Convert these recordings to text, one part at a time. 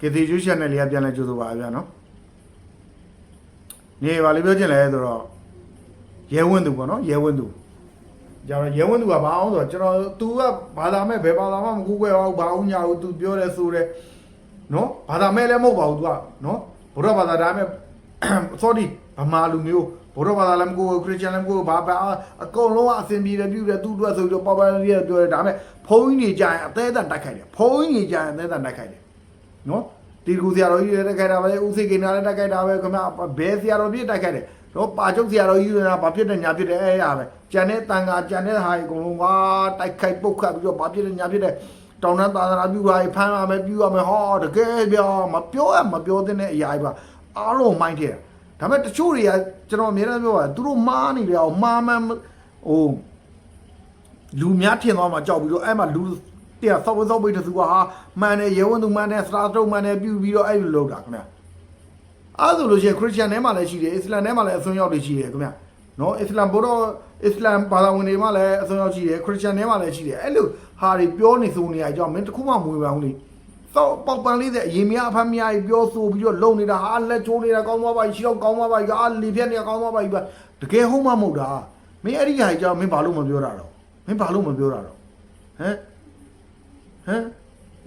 ကေတီကျူး channel လေးကပြန်လဲကြိုးဆိုပါဗျာနော်နေပါလေပြောချင်လဲဆိုတော့ရဲဝင်းသူပေါ့နော်ရဲဝင်းသူကျတော့ရဲဝင်းသူကဘာအောင်ဆိုတော့ကျွန်တော် तू ကဘာသာမဲ့ဘယ်ဘာသာမှမကူကွယ်အောင်ဘာအောင်ညာဘူး तू ပြောတယ်ဆိုတယ်နော်ဘာသာမဲ့လည်းမဟုတ်ပါဘူး तू ကနော်ဘုရားဘာသာဒါမဲ့ sorry ဗမာလူမျိုးဘုရားဘာသာလည်းမကူခရစ်ယာန်လည်းမကူဘာဘာအကုန်လုံးကအစင်ပြေတယ်ပြုတယ်သူ့အတွက်ဆိုတော့ပေါ်ပါလေးပြောတယ်ဒါမဲ့ဘုန်းကြီးနေကြရင်အသေးအံတိုက်ခိုက်တယ်ဘုန်းကြီးနေကြရင်အသေးအံတိုက်ခိုက်တယ် နော်ဒီကူဆရာတော်ကြီးလည်းတက်ခိုက်တာပဲဦးစိတ်ကိန်းလည်းတက်ခိုက်တာပဲခင်ဗျဘဲဆရာတော်ကြီးတက်ခိုက်တယ်တော့ပါချုပ်ဆရာတော်ကြီးကဘာဖြစ်တယ်ညာဖြစ်တယ်အဲ့ရပဲကြံတဲ့တန်ခါကြံတဲ့ဟာအကုန်လုံးကတိုက်ခိုက်ပုတ်ခတ်ပြီးတော့ဘာဖြစ်တယ်ညာဖြစ်တယ်တောင်းတန်းသာသနာပြုပါဖမ်းရမယ်ပြုရမယ်ဟောတကယ်ပြောမပြောရမပြောတဲ့အရာကြီးပါအားလုံးမိုင်းထည့်တာဒါပေမဲ့တချို့တွေကကျွန်တော်အများအားပြောတာသူတို့မားနေတယ်အောင်မားမှန်ဟိုလူများထင်သွားမှကြောက်ပြီးတော့အဲ့မှာလူ တရားစောက်စောက်ပိတ်တဲ့သူကဟာမှန်တယ်ရေဝန်သူမှန်တယ်စတာတုံမှန်တယ်ပြုပြီးတော့အဲ့လိုလုပ်တာခင်ဗျအဲ့ဆိုလို့ရှိရင်ခရစ်ယာန်ထဲမှာလည်းရှိတယ်အစ္စလမ်ထဲမှာလည်းအစွန်းရောက်တွေရှိတယ်ခင်ဗျနော်အစ္စလမ်ဘုရားအစ္စလမ်ဘာသာဝင်တွေမှာလည်းအစွန်းရောက်ရှိတယ်ခရစ်ယာန်ထဲမှာလည်းရှိတယ်အဲ့လိုဟာတွေပြောနေစုံနေရကြောင်းမင်းတခုမှမဝေပါဘူးလေစောက်ပေါက်ပန်လေးတဲ့အရင်မရအဖမ်းမရကြီးပြောဆိုပြီးတော့လုံနေတာဟာလက်ချိုးနေတာကောင်းသွားပါကြီးရှောက်ကောင်းသွားပါကြီးဟာလေပြက်နေတာကောင်းသွားပါကြီးပါတကယ်ဟုတ်မှမဟုတ်တာမင်းအဲ့ဒီဟာကြီးကြောင်းမင်းဘာလို့မပြောတာတော့မင်းဘာလို့မပြောတာတော့ဟမ် ဟမ်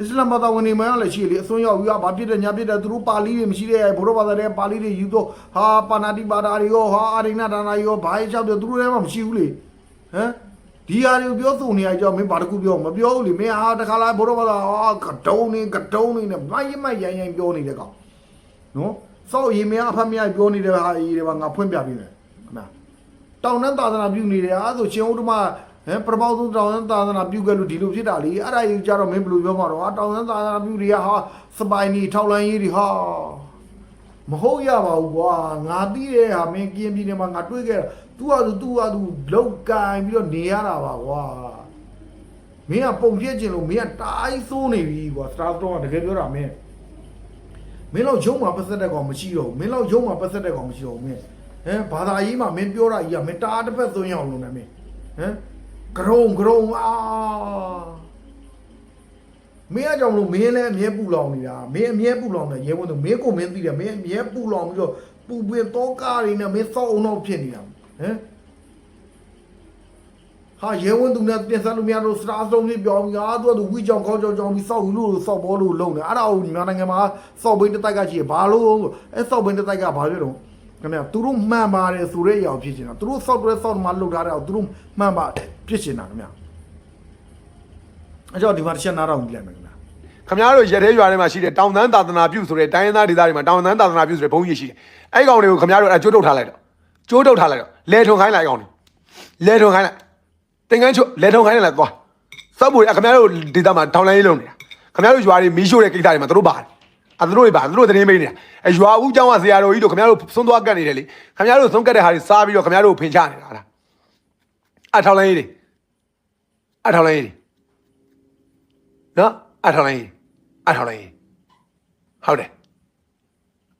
အစ္စလာမ်ဘာသာဝင်တွေမှလည်းရှိလေအစွန်းရောက်ပြီးဘာဖြစ်တယ်ညာဖြစ်တယ်သူတို့ပါဠိတွေမရှိတဲ့ဘုရားဘာသာတွေပါဠိတွေယူတော့ဟာပါဏာတိပါဒာတွေရောဟာအာရိဏဒါနာတွေရောဘာရေးချောက်တယ်သူတို့ထဲမှာမရှိဘူးလေဟမ်ဒီဟာတွေကိုပြောဆိုနေရကြောင်းမင်းဘာတခုပြောမပြောဘူးလေမင်းဟာတခါလာဘုရားဘာသာဟာကတုံးနေကတုံးနေနဲ့မိုင်းမိုင်းရိုင်းရိုင်းပြောနေတဲ့ကောင်နော်စောက်ရင်မင်းအဖတ်မရပြောနေတဲ့ဟာကြီးတွေပါငါဖွင့်ပြပေးမယ်ခင်ဗျာတောင်တန်းသာသနာပြုနေတယ်အဲ့ဆိုရှင်ဥဒ္ဓမ ဟမ်ပရမောသုံးတောင်တန်းသာသနာပြုခဲ့လို့ဒီလိုဖြစ်တာလေအဲ့ဒါကြီးကြတော့မင်းဘယ်လိုပြောမှာတော့ဟာတောင်တန်းသာသနာပြုတွေကဟာစပိုင်နီထောက်လိုင်းကြီးတွေဟာမဟုတ်ရပါဘူးကွာငါသိတဲ့ဟာမင်းကင်းပြည်နေမှာငါတွေ့ခဲ့တာ तू ဟာ तू तू ဟာ तू လောက်ကင်ပြီးတော့နေရတာပါကွာမင်းကပုံပြည့်ကျင်လို့မင်းကတိုင်းဆိုးနေပြီကွာစတာစတော့တကယ်ပြောတာမင်းမင်းတော့ရုံမှာပတ်သက်တဲ့ကောင်မရှိတော့ဘူးမင်းတော့ရုံမှာပတ်သက်တဲ့ကောင်မရှိတော့ဘူးမင်း ဟမ်ဘာသာရေးမှာမင်းပြောတာကြီးကမင်းတားတစ်ဖက်သွင်းရအောင်လုပ်နေမင်းဟမ် ဂရုံဂရုံအာမင်းအကြောင်းလို့မင်းလည်းအမြဲပူလောင်နေတာမင်းအမြဲပူလောင်နေရဲဝန်သူမင်းကိုမင်းသိတယ်မင်းအမြဲပူလောင်ပြီးတော့ပူပင်တော့ကားတွေနဲ့မင်းစောက်အောင်တော့ဖြစ်နေတာဟမ်ဟာရဲဝန်သူနဲ့ပြင်ဆင်လို့များတော့စတာဆုံးလေးပြောပြီးအာသူကသူဝီကြောင်ခေါင်းကြောင်ကြောင်ပြီးစောက်လို့စောက်ဘောလို့လုံနေအဲ့ဒါကိုမြန်မာနိုင်ငံမှာစောက်ဘိန်းတစ်တိုက်ကရှိရဘာလို့အဲ့စောက်ဘိန်းတစ်တိုက်ကဘာဖြစ်တော့ ခင်ဗျာသူတို့မှန်ပါတယ်ဆိုတဲ့အရာကိုဖြစ်ချင်တာသူတို့ software software မှာလုပ်ထားတဲ့အောင်သူတို့မှန်ပါတယ်ဖြစ်ချင်တာခင်ဗျာအဲကြောင့်ဒီမှာတစ်ချက်နားတော့ကြည့်လိုက်မယ်ခင်ဗျာခမရတို့ရက်သေးရွာထဲမှာရှိတဲ့တောင်တန်းသာသနာပြုဆိုတဲ့တိုင်းရင်းသားဒေသတွေမှာတောင်တန်းသာသနာပြုဆိုတဲ့ဘုန်းကြီးရှိတယ်။အဲ့ကောင်တွေကိုခမရတို့အဲကျိုးထုတ်ထားလိုက်တော့ကျိုးထုတ်ထားလိုက်တော့လဲထုံခိုင်းလိုက်ကောင်တွေလဲထုံခိုင်းလိုက်တင်ကန်းချုပ်လဲထုံခိုင်းလိုက်သွားစောက်ဖို့ခမရတို့ဒေသမှာထောင်လိုင်းရေးလုပ်နေတာခမရတို့ရွာတွေမီးရှို့တဲ့ကိစ္စတွေမှာသူတို့ပါတယ် အသူတို့တွေပါသူတို့သတင်းမေးနေတာအရွာဦးကျောင်းကဇေယျတော်ကြီးတို့ခင်ဗျားတို့သုံးသွားကတ်နေတယ်လေခင်ဗျားတို့သုံးကတ်တဲ့ဟာတွေစားပြီးတော့ခင်ဗျားတို့ဖင်ချနေတာလားအထောက်လိုင်းကြီးတွေအထောက်လိုင်းကြီးတွေနော်အထောက်လိုင်းကြီးအထောက်လိုင်းကြီးဟုတ်တယ်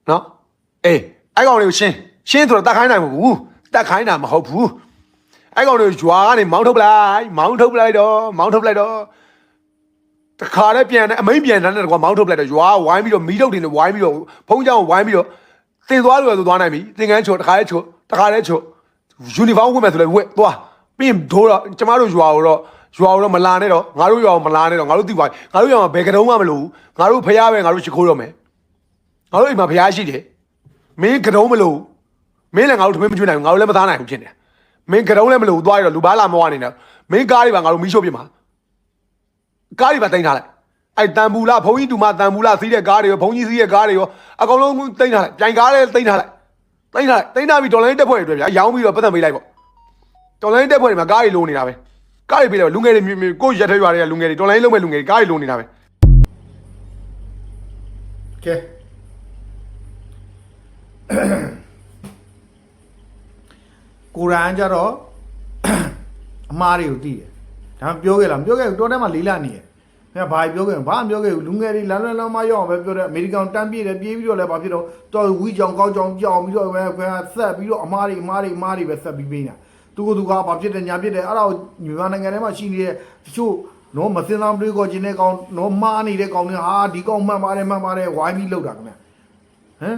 နော်အေးအဲ့ကောင်တွေကိုရှင်းရှင်းဆိုတော့တတ်ခိုင်းနိုင်မဟုတ်ဘူးတတ်ခိုင်းတာမဟုတ်ဘူးအဲ့ကောင်တွေကိုရွာကနေမောင်းထုတ်ပလိုက်မောင်းထုတ်ပလိုက်တော့မောင်းထုတ်ပလိုက်တော့ တခါလည်းပြန်တယ်အမိန်ပြန်တယ်ကွာမောင်းထုတ်ပလိုက်တော့ဂျွာဝိုင်းပြီးတော့မီးထုတ်တင်နေဝိုင်းပြီးတော့ဖုံးကြောင်ဝိုင်းပြီးတော့တင်သွားလို့ဆိုသွားနိုင်ပြီသင်္ကန်းချိုတခါလည်းချိုတခါလည်းချိုယူနီဖောင်းဝတ်မယ်ဆိုလည်းဝတ်သွားပြီးရင်ဒိုးတော့ကျမတို့ဂျွာကိုတော့ရွာတော့မလာနဲ့တော့ငါတို့ရွာကိုမလာနဲ့တော့ငါတို့သိပါငါတို့ရွာမှာဘယ်ကတုံးမှမလို့ငါတို့ဖះပဲငါတို့ရှိခိုးတော့မယ်ငါတို့အိမ်မှာဖះရှိတယ်မင်းကတုံးမလို့မင်းလည်းငါတို့ထမင်းမကျွေးနိုင်ဘူးငါတို့လည်းမသားနိုင်ဘူးဖြစ်နေမင်းကတုံးလည်းမလို့သွားရတော့လူပါလာမဝနေတော့မင်းကားတွေပါငါတို့မီးရှို့ပြမှာ ကားတွေပါတင်ထားလိုက်အဲ့တန်ဘူးလားဘုံကြီးတူမတန်ဘူးလားစီးတဲ့ကားတွေရောဘုံကြီးစီးတဲ့ကားတွေရောအကောင်လုံးတင်ထားလိုက်ပြိုင်ကားလည်းတင်ထားလိုက်တင်ထားလိုက်တင်ထားပြီးဒေါ်လာတက်ဖွဲ့တွေတွေ့ဗျာရောင်းပြီးတော့ပတ်သက်ပေးလိုက်ပေါ့ဒေါ်လာတက်ဖွဲ့တွေမှာကားတွေလိုနေတာပဲကားတွေပြေးတယ်လူငယ်တွေကိုရက်ထဲရွာတွေကလူငယ်တွေတော်လိုင်းလုံးမဲ့လူငယ်တွေကားတွေလုံးနေတာပဲကဲကိုရန်ကြတော့အမားတွေကိုတည်တယ် ဒါမှပြောခဲ့လားမပြောခဲ့ဘူးတော်ထဲမှာလေးလာနေတယ်ခင်ဗျာဘာပြောခဲ့ဘာမပြောခဲ့ဘူးလူငယ်တွေလမ်းလမ်းလမ်းမရောက်အောင်ပဲပြောတယ်အမေရိကန်တန်းပြေးတယ်ပြေးပြီးတော့လည်းဘာဖြစ်တော့တော်ဝီကြောင်ကောက်ကြောင်ကြောင်ပြီးတော့ပဲခင်ဗျာဆက်ပြီးတော့အမားတွေအမားတွေအမားတွေပဲဆက်ပြီးပေးနေတာသူကသူကဘာဖြစ်တယ်ညာဖြစ်တယ်အဲ့ဒါကိုမြန်မာနိုင်ငံထဲမှာရှိနေတဲ့တချို့နော်မစင်သားတွေးခေါ်ခြင်းတဲ့ကောင်နော်မှားနေတဲ့ကောင်တွေဟာဒီကောင်မှန်ပါတယ်မှန်ပါတယ်ဝိုင်းပြီးလောက်တာခင်ဗျဟမ်ခင်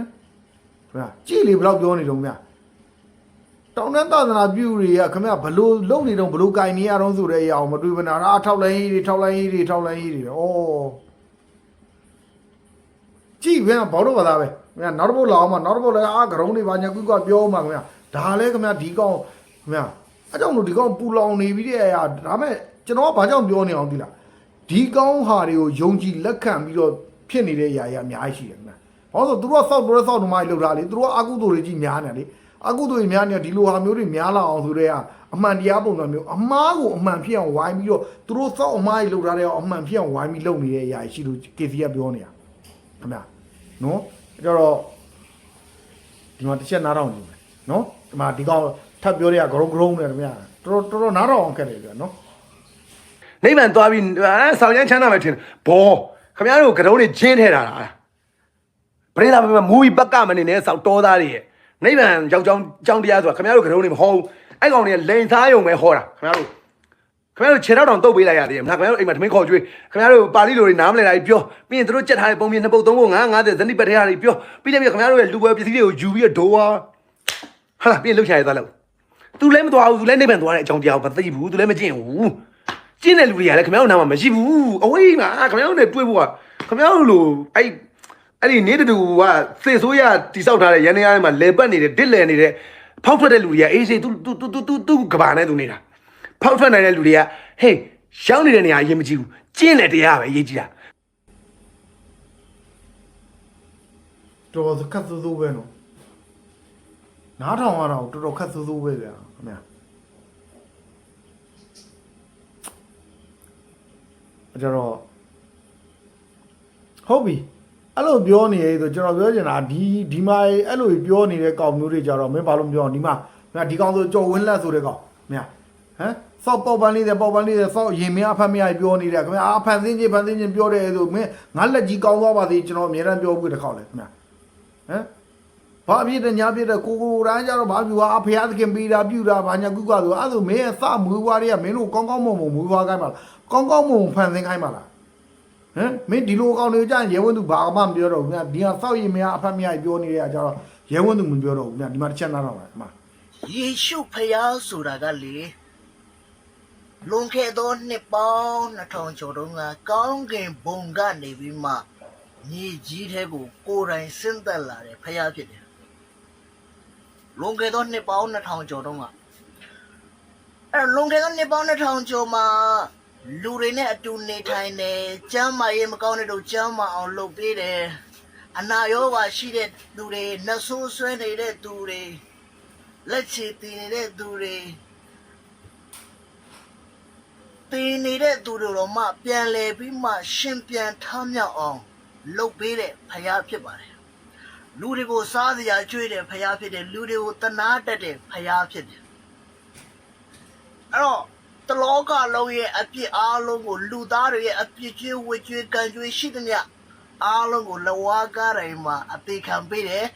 ဗျကြည့်လေဘယ်တော့ပြောနေတော့ခင်ဗျ တောင်းတန်းသာသနာပြုတွေကခင်ဗျဘလို့လုံနေတော့ဘလို့ကင်နေရတော့ဆိုတဲ့အရာအောင်မတွေးဘနာအာထောက်လိုင်းကြီးတွေထောက်လိုင်းကြီးတွေထောက်လိုင်းကြီးတွေဩကြည့်ဗျာဘောတော့ပါသားပဲခင်ဗျနောက်တစ်ပုတ်လာအောင်မနောက်တစ်ပုတ်လည်းအာဂရုံးတွေပါညာကွကွပြောမှခင်ဗျဒါလည်းခင်ဗျဒီကောင်ခင်ဗျအဲကြောင့်လို့ဒီကောင်ပူလောင်နေပြီးတဲ့အရာဒါမဲ့ကျွန်တော်ကဘာကြောင့်ပြောနေအောင်ဒီလားဒီကောင်ဟာတွေကိုယုံကြည်လက်ခံပြီးတော့ဖြစ်နေတဲ့အရာကြီးအများကြီးရှိတယ်ခင်ဗျဘာလို့ဆိုသူတို့ကစောက်တော့စောက်တော့မှလောက်တာလေသူတို့ကအကုသိုလ်တွေကြီးများနေတယ်လေ အကုသိုလ်တွေများနေဒီလိုဟာမျိုးတွေများလာအောင်ဆိုတဲ့ကအမှန်တရားပုံစံမျိုးအမှားကိုအမှန်ဖြစ်အောင်ဝိုင်းပြီးတော့သူတို့စောက်အမှားကြီးလောက်ထားတဲ့အမှန်ဖြစ်အောင်ဝိုင်းပြီးလုပ်နေတဲ့အရာကြီးရှိလို့ KC ကပြောနေတာခင်ဗျနော်အဲ့တော့ဒီမှာတစ်ချက်နားထောင်ကြည့်မယ်နော်ဒီမှာဒီကောင်ထပ်ပြောတဲ့ကဂရုံဂရုံနဲ့ခင်ဗျတော်တော်တော်နားထောင်အောင်ခက်တယ်ဗျနော်နိဗ္ဗာန်သွားပြီးအဲဆောင်းရမ်းချမ်းသာမယ်ထင်တယ်ဘောခမရတို့ကတုံးတွေဂျင်းထဲတာလားပရိသတ်ဘက်မူကြီးဘက်ကမနေနဲ့ဆောက်တော်သားတွေရဲ့ နိဗ္ဗာန်ကြောက်ကြောင်းကြောင်းတရားဆိုတာခမရတို့ကတုံးတွေမဟုတ်ဘူးအဲ့ကောင်တွေကလိန်သားယုံပဲဟောတာခမရတို့ခမရတို့ခြေတော့တောင်တုတ်ပေးလိုက်ရသေးတယ်မလားခမရတို့အိမ်မှာသမင်းခေါ်ကျွေးခမရတို့ပါဠိလိုတွေနားမလည်တာကြီးပြောပြီးရင်တို့ကြက်ထားတဲ့ပုံပြင်နှစ်ပုတ်သုံးပုတ်ငါးငါးတဲ့ဇနိပတ်ထဲဟာတွေပြောပြီးတယ်ပြီးခမရတို့ရဲ့လူပွဲပစ္စည်းတွေကိုယူပြီးတော့ဒိုးဝါဟာလားပြီးရင်လှုပ်ရှားရသွားလို့ तू လည်းမသွားဘူး तू လည်းနိဗ္ဗာန်သွားတဲ့အကြောင်းတရားကိုမသိဘူး तू လည်းမကျင့်ဘူးကျင့်တဲ့လူတွေကလည်းခင်ဗျားတို့နားမှာမရှိဘူးအဝေးမှာခင်ဗျားတို့နဲ့တွေ့ဖို့ကခင်ဗျားတို့လိုအဲ့ အဲ့ဒီနေတူကစေဆိုးရတိဆောက်ထားတဲ့ရန်နေရမှာလေပတ်နေတဲ့တစ်လည်နေတဲ့ဖောက်ထွက်တဲ့လူတွေကအေးစေး तू तू तू तू तू ကဘာနဲ့ तू နေတာဖောက်ထွက်နိုင်တဲ့လူတွေကဟေးရှောင်းနေတဲ့နေရာအရင်မကြည့်ဘူးကျင့်တဲ့တရားပဲအရေးကြီးတာ တော်တော်ခက်ဆိုးဆိုးပဲနော်နားထောင်ရတော့တော်တော်ခက်ဆိုးဆိုးပဲဗျာခင်ဗျာအဲ့တော့ဟုတ်ပြီ အဲ့လိုပြောနေရဆိုကျွန်တော်ပြောချင်တာဒီဒီမှာအဲ့လိုပြောနေတဲ့ကောင်မျိုးတွေကြတော့မင်းဘာလို့မပြောအောင်ဒီမှာခင်ဗျာဒီကောင်ဆိုကြော်ဝင်းလက်ဆိုတဲ့ကောင်ခင်ဗျာဟမ်စောက်ပေါက်ပန်းလေးတဲ့ပေါက်ပန်းလေးတဲ့စောက်ရင်မရဖတ်မရပြောနေတယ်ခင်ဗျာအာဖန်စင်းချင်းဖန်စင်းချင်းပြောတယ်ဆိုမင်းငါလက်ကြီးကောင်းသွားပါသေးကျွန်တော်အများအားပြောပြီးတစ်ခေါက်လေခင်ဗျာဟမ်ဘာဖြစ်တယ်ညာဖြစ်တယ်ကိုကိုတိုင်းကြတော့ဘာပြူဟာအဖေရသခင်ပေးတာပြူတာဘာညာကုကဆိုအဲ့ဒါမင်းရဲ့စမွေးွားတွေကမင်းတို့ကောင်းကောင်းမွန်မွန်မွေးွားခိုင်းပါလားကောင်းကောင်းမွန်မွန်ဖန်ဆင်းခိုင်းပါလား ဟမ်မင်းဒီလိုကောင်တွေကြာရင်ရဲဝန်းသူဘာမှမပြောတော့ဘူးမြတ်ဒီဟာစောက်ရည်မရအဖက်မရပြောနေတဲ့အကြတော့ရဲဝန်းသူမပြောတော့ဘူးမြတ်ဒီမှာတစ်ချက်နားတော့ပါအမယေရှုဖယားဆိုတာကလေလွန်ခဲ့သောနှစ်ပေါင်း2000ကျော်တုန်းကကောင်းကင်ဘုံကနေပြီးမှမြေကြီးထဲကိုကိုယ်တိုင်ဆင်းသက်လာတဲ့ဖယားဖြစ်တယ်လွန်ခဲ့သောနှစ်ပေါင်း2000ကျော်တုန်းကအဲလွန်ခဲ့သောနှစ်ပေါင်း2000ကျော်မှာ လူတွေနဲ့အတူနေထိုင်တယ်ကျမ်းမာရေးမကောင်းတဲ့တို့ကျမ်းမာအောင်လုပ်ပေးတယ်အနာရောဂါရှိတဲ့သူတွေနှဆိုးဆွဲနေတဲ့သူတွေလက်ချေတည်နေတဲ့သူတွေတည်နေတဲ့သူတွေတော့မှပြန်လဲပြီးမှရှင်ပြန်ထမ်းမြောက်အောင်လုပ်ပေးတဲ့ဖယားဖြစ်ပါတယ်လူတွေကိုစားစရာကျွေးတဲ့ဖယားဖြစ်တယ်လူတွေကိုတနာတတ်တဲ့ဖယားဖြစ်တယ်အဲ့တော့ တလောကလုံးရဲ့အပြစ်အားလုံးကိုလူသားတွေရဲ့အပြစ်ကျွေးဝတ်ကျွေးကံကျွေးရှိသမျှအားလုံးကိုလဝါကားတိုင်းမှာအသေးခံပေးတယ်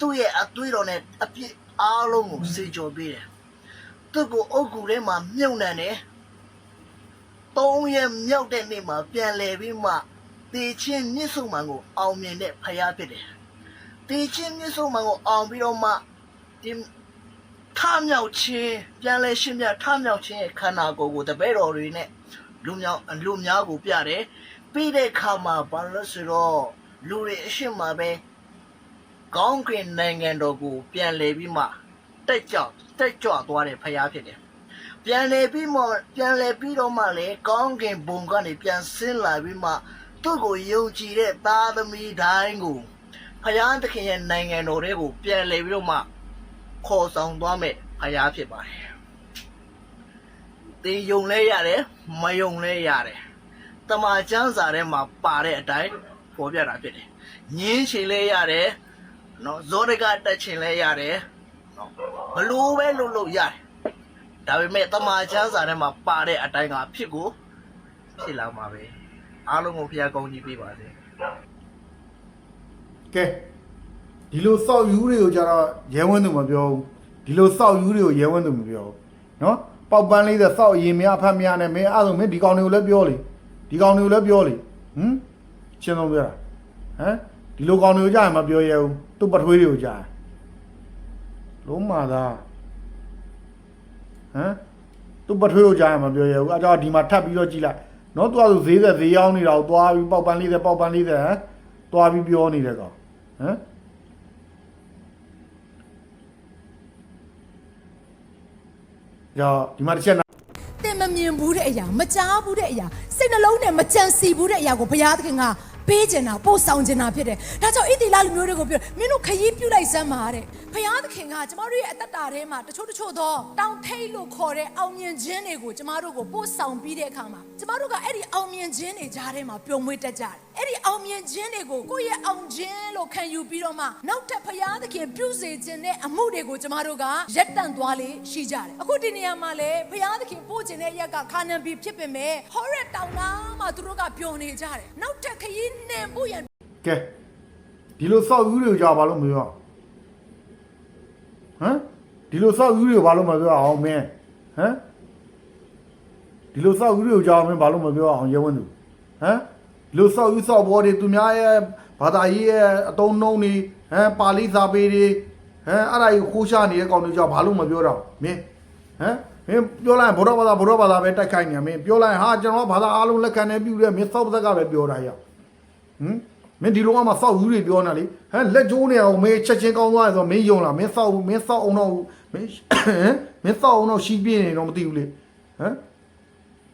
သူ့ရဲ့အသွေးတော်နဲ့အပြစ်အားလုံးကိုစေကြော်ပေးတယ်။သူ့ကိုအုတ်ကူထဲမှာမြုပ်နှံတယ်။သုံးရက်မြောက်တဲ့နေ့မှာပြန်လဲပြီးမှတေချင်းမြစ်ဆုံမှန်ကိုအောင်မြင်တဲ့ဖရားဖြစ်တယ်။တေချင်းမြစ်ဆုံမှန်ကိုအောင်ပြီးတော့မှဒီ ထမြောက်ခြင်းပြန်လဲရှင်းပြထမြောက်ခြင်းရဲ့ခန္ဓာကိုယ်ကိုတပည့်တော်တွေနဲ့လူမြောက်လူများကိုပြတယ်။ပြီးတဲ့အခါမှာဘာလို့လဲဆိုတော့လူတွေအရှိမပဲကောင်းကင်နိုင်ငံတော်ကို ပြန်လဲပြီးမှတက်ကြောက်တက်ကြွသွားတဲ့ဖရားဖြစ်တယ်။ပြန်လဲပြီးမှပြန်လဲပြီးတော့မှလေကောင်းကင်ဘုံကနေပြန်ဆင်းလာပြီးမှသူ့ကိုယုံကြည်တဲ့သားသမီးတိုင်းကိုဖရားသခင်ရဲ့နိုင်ငံတော်တွေကိုပြန်လဲပြီးတော့မှ ခေါ်ဆောင်သွားမယ်ဖရားဖြစ်ပါတယ်။တင်ယုံလဲရတယ်မယုံလဲရတယ်။တမန်ကျမ်းစာထဲမှာပါတဲ့အတိုင်းပေါ်ပြတာဖြစ်တယ်။ညင်းချင်လဲရတယ်။နော်ဇောရကတက်ချင်လဲရတယ်နော်ဘလို့ပဲလုပ်လို့ရတယ်ဒါပေမဲ့တမာချမ်းစာထဲမှာပါတဲ့အတိုင်းကဖြစ်ကိုဖြစ်လာမှာပဲအားလုံးကိုဖျားကောင်းကြီးပေးပါစေကဲ ဒီလိုစောက်ယူတွေကိုကြတော့ရဲဝန်းသူမပြောဘူးဒီလိုစောက်ယူတွေကိုရဲဝန်းသူမပြောဘူးနော်ပေါက်ပန်းလေးတဲ့စောက်အရင်များဖတ်များနဲ့မင်းအဲ့ဒါမင်းဒီကောင်တွေကိုလည်းပြောလေဒီကောင်တွေကိုလည်းပြောလေဟမ်ရှင်းတော့ပြောတာဟမ်ဒီလိုကောင်တွေကိုကြားရင်မပြောရဘူးသူ့ပထွေးတွေကိုကြားလုံးမာသာဟမ်သူ့ပထွေးကိုကြားရင်မပြောရဘူးအဲ့တော့ဒီမှာထပ်ပြီးတော့ကြည့်လိုက်နော်သူကဆိုဈေးသက်ဈေးရောက်နေတာကိုသွားပြီးပေါက်ပန်းလေးတဲ့ပေါက်ပန်းလေးတဲ့ဟမ်သွားပြီးပြောနေတဲ့ကောင်ဟမ် ကြောဒီမှာတစ်ချက်တင်မမြင်ဘူးတဲ့အရာမကြားဘူးတဲ့အရာစိတ်နှလုံးနဲ့မကြံစီဘူးတဲ့အရာကိုဘုရားသခင်ကပေးကျင်တာပို့ဆောင်ကျင်တာဖြစ်တယ်။ဒါကြောင့်ဣတိလလူမျိုးတွေကိုပြောမင်းတို့ခရီးပြုတ်လိုက်စမ်းပါတဲ့။ဘုရားသခင်ကကျမတို့ရဲ့အသက်တာထဲမှာတချို့တချို့သောတောင်ထိတ်လို့ခေါ်တဲ့အောင်မြင်ခြင်းတွေကိုကျမတို့ကိုပို့ဆောင်ပြီးတဲ့အခါမှာကျမတို့ကအဲ့ဒီအောင်မြင်ခြင်းတွေကြားထဲမှာပျော်မွေ့တတ်ကြတယ်။ အဲ့ဒီအောင်မြင်ခြင်းတွေကိုကိုယ့်ရဲ့အောင်ခြင်းလို့ခံယူပြီးတော့မှနောက်ထပ်ဘုရားသခင်ပြုစေခြင်းတဲ့အမှုတွေကိုကျမတို့ကရက်တန့်သွားလေရှိကြတယ်။အခုဒီနေရာမှာလေဘုရားသခင်ပို့ခြင်းတဲ့ရက်ကခါနန်ပြီဖြစ်ပေမဲ့ဟောရက်တောင်သားမှာသူတို့ကပျော်နေကြတယ်။နောက်ထပ်ခရီးနှင်ဖို့ရန်ကဲဒီလိုစောက်ယူတွေကိုကြောက်ဘာလို့မပြောဟမ်ဒီလိုစောက်ယူတွေကိုဘာလို့မပြောအောင်မင်းဟမ်ဒီလိုစောက်ယူတွေကိုကြောက်မင်းဘာလို့မပြောအောင်ရဲဝင်းသူဟမ်ဒီ လိုစောက်ယူစောက်ဘောတွေသူများရဲ့ဘာသာရေးရဲ့အတုံးနှုံးတွေဟမ်ပါဠိစာပေတွေဟမ်အဲ့ဒါကြီးခိုးရှာနေတဲ့ကောင်တွေကြောက်ဘာလို့မပြောတော့မင်းဟမ်မင်းပြောလိုက်ဘုရားဘာသာဘုရားဘာသာပဲတိုက်ခိုက်နေမင်းပြောလိုက်ဟာကျွန်တော်ဘာသာအားလုံးလက်ခံနေပြုတယ်မင်းစောက်သက်ကပဲပြောတာရဟမ်မင်းဒီလိုကမှစောက်ယူတွေပြောနေလေဟမ်လက်ကျိုးနေအောင်မင်းချက်ချင်းကောင်းသွားရဆိုမင်းယုံလားမင်းစောက်မင်းစောက်အောင်တော့မင်းဟမ်မင်းစောက်အောင်တော့ရှိပြင်းနေတော့မသိဘူးလေဟမ်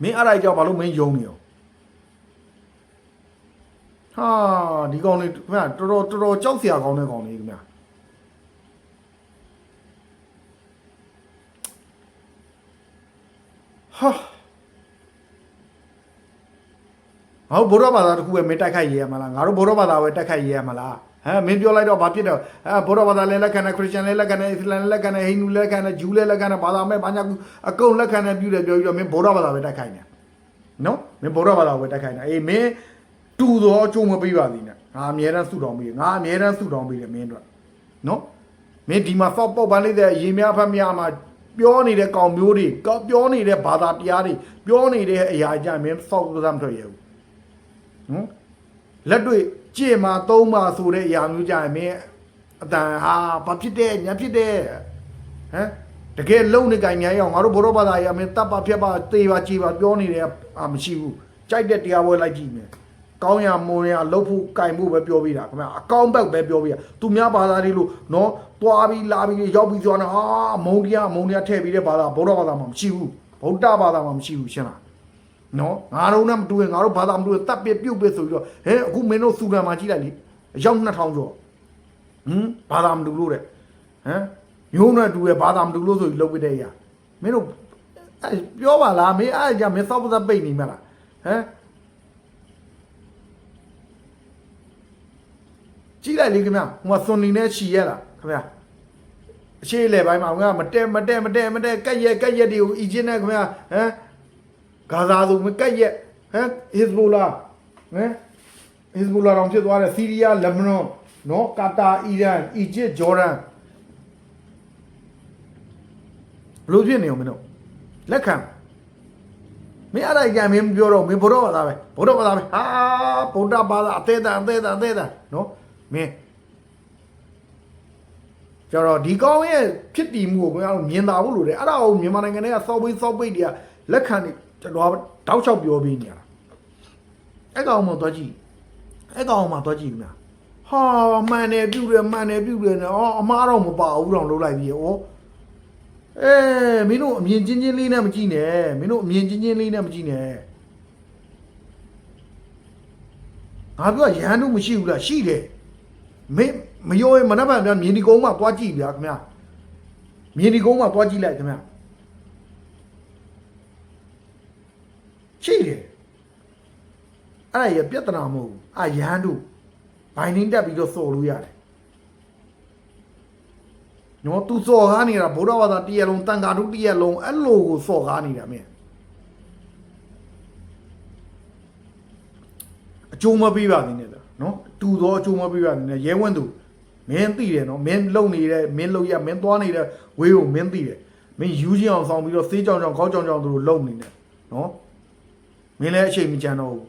မင်းအဲ့ဒါကြောင့်ဘာလို့မင်းယုံနေအောင် ဟာဒီကောင်လေးခင်ဗျာတော်တော်တော်တော်ကြောက်စရာကောင်းတဲ့ကောင်လေးခင်ဗျာဟာငါတို့ဘုရားဘာသာတစ်ခုပဲမင်းတိုက်ခိုက်ရေးရမလားငါတို့ဘုရားဘာသာပဲတိုက်ခိုက်ရေးရမလားဟမ်မင်းပြောလိုက်တော့ဘာဖြစ်တော့အဲဘုရားဘာသာလည်းလက်ခံတယ်ခရစ်ယာန်လည်းလက်ခံတယ်အစ္စလာမ်လည်းလက်ခံတယ်ဟိန္ဒူလည်းလက်ခံတယ်ဂျူးလည်းလက်ခံတယ်ဘာသာမဲ့ဘာညာကူအကုန်လက်ခံတယ်ပြုတယ်ပြောပြီးတော့မင်းဘုရားဘာသာပဲတိုက်ခိုက်နေနော်မင်းဘုရားဘာသာပဲတိုက်ခိုက်နေအေးမင်း တူသောအကျိုးမပေးပါသေးနဲ့ငါအမြဲတမ်းဆုတောင်းပေးတယ်ငါအမြဲတမ်းဆုတောင်းပေးတယ်မင်းတို့နော်မင်းဒီမှာဖောက်ပေါက်ပန်းလေးတဲ့ရေများဖက်များမှာပြောနေတဲ့ကောင်မျိုးတွေပြောနေတဲ့ဘာသာတရားတွေပြောနေတဲ့အရာကြမင်းစောက်သမ်းထွက်ရဘူးနော်လက်တွေ့ကြည့်မှာသုံးမှာဆိုတဲ့အရာမျိုးကြရင်မင်းအတန်ဟာဘာဖြစ်တဲ့ညာဖြစ်တဲ့ဟမ်တကယ်လုံနေကြင်ညာရောငါတို့ဘုရောဘာသာရမင်းတပ်ပါဖြတ်ပါသေပါကြည်ပါပြောနေတယ်အာမရှိဘူးကြိုက်တဲ့တရားပွဲလိုက်ကြည့်မယ် ကောင်းရမွန်ရလှုပ်ဖို့ကြင်ဖို့ပဲပြောပြတာခင်ဗျာအကောင့်ဘက်ပဲပြောပြတာသူများဘာသာတွေလို့နော်တွားပြီးလာပြီးရောက်ပြီးဆိုတော့ဟာမုံတရားမုံတရားထည့်ပြီးတဲ့ဘာသာဘုရောဘာသာမှာမရှိဘူးဗုဒ္ဓဘာသာမှာမရှိဘူးရှင်းလားနော်ငါတို့နဲ့မတူရင်ငါတို့ဘာသာမတူရင်တပ်ပစ်ပြုတ်ပစ်ဆိုပြီးတော့ဟဲအခုမင်းတို့စူဂန်မှာကြည့်လိုက်လေအယောက်2000ကျော်ဟမ်ဘာသာမတူလို့တဲ့ဟမ်မျိုးနဲ့တူရဲ့ဘာသာမတူလို့ဆိုပြီးလုပ်ပြတဲ့အရာမင်းတို့အဲပြောပါလားမင်းအဲ့ကြမင်းစောက်ပသက်ပိတ်နေမလားဟမ် ကြည့်လိုက်လေခင်ဗျဟိုမှာစွန်နီနဲ့ချီရလားခင်ဗျအရှိလေပိုင်းမှာငါမတဲမတဲမတဲမတဲကက်ရက်ကက်ရက်တွေကိုအီဂျစ်နဲ့ခင်ဗျဟမ်ဂါဇာဆိုမကက်ရက်ဟမ်ဟစ်ဇ်ဘူလာဟမ်ဟစ်ဇ်ဘူလာတော့ဖြစ်သွားတယ်ဆီးရီးယားလက်ဘနွန်နော်ကာတာအီရန်အီဂျစ်ဂျော်ဒန်ဘလို့ဖြစ်နေအောင်မင်းတို့လက်ခံမင်းအဲ့ဒါကြမင်းပြောတော့မင်းဘုရားဘာသာပဲဘုရားဘာသာပဲဟာဗုဒ္ဓဘာသာအသေးတာအသေးတာအသေးတာနော် မင်းကျတော့ဒီကောင်းရဲ့ဖြစ်တည်မှုကိုကျွန်တော်မြင်တာဖို့လို့တယ်အဲ့ဒါကိုမြန်မာနိုင်ငံထဲကစောက်ပိတ်စောက်ပိတ်တွေကလက်ခံနေကျွန်တော်တောက်ချောက်ပြောပြီးနေရတာအဲ့ကောင်မှတော့ကြည့်အဲ့ကောင်မှတော့ကြည့်ခင်ဗျာဟာမှန်တယ်ပြုတ်တယ်မှန်တယ်ပြုတ်တယ်နော်အော်အမားတော့မပါဘူးတော့လှုပ်လိုက်ပြီဩအေးမင်းတို့အမြင်ချင်းချင်းလေးနဲ့မကြည့်နဲ့မင်းတို့အမြင်ချင်းချင်းလေးနဲ့မကြည့်နဲ့ငါပြောရဟန်းတို့မရှိဘူးလားရှိတယ် မင်းမယိုးရင်မနှက်ပါပြန်မြင်းဒီကုန်းမှာသွားကြည့်ဗျာခင်ဗျာမြင်းဒီကုန်းမှာသွားကြည့်လိုက်ခင်ဗျာရှိတယ်အဲ့ဒါရပြဿနာမဟုတ်ဘူးအာရဟန်းတို့ဘိုင်နင်းတက်ပြီးတော့စော်လို့ရတယ်နော်သူစော်ကားနေတာဗုဒ္ဓဘာသာတည့်ရလုံးတန်ခါတို့တည့်ရလုံးအဲ့လိုကိုစော်ကားနေတာမင်းအကျိုးမပေးပါသေးနဲ့လားနော် တူသောအကျိုးမပေးပါသေးနဲ့ရဲဝင်းသူမင်းသိတယ်နော်မင်းလုံနေတဲ့မင်းလုံရမင်းသွားနေတဲ့ဝေးကိုမင်းသိတယ်မင်းယူချင်းအောင်ဆောင်ပြီးတော့သေးကြောင်ကြောင်ခေါက်ကြောင်ကြောင်သူတို့လုံနေတယ်နော်မင်းလည်းအချိန်မကြံတော့ဘူး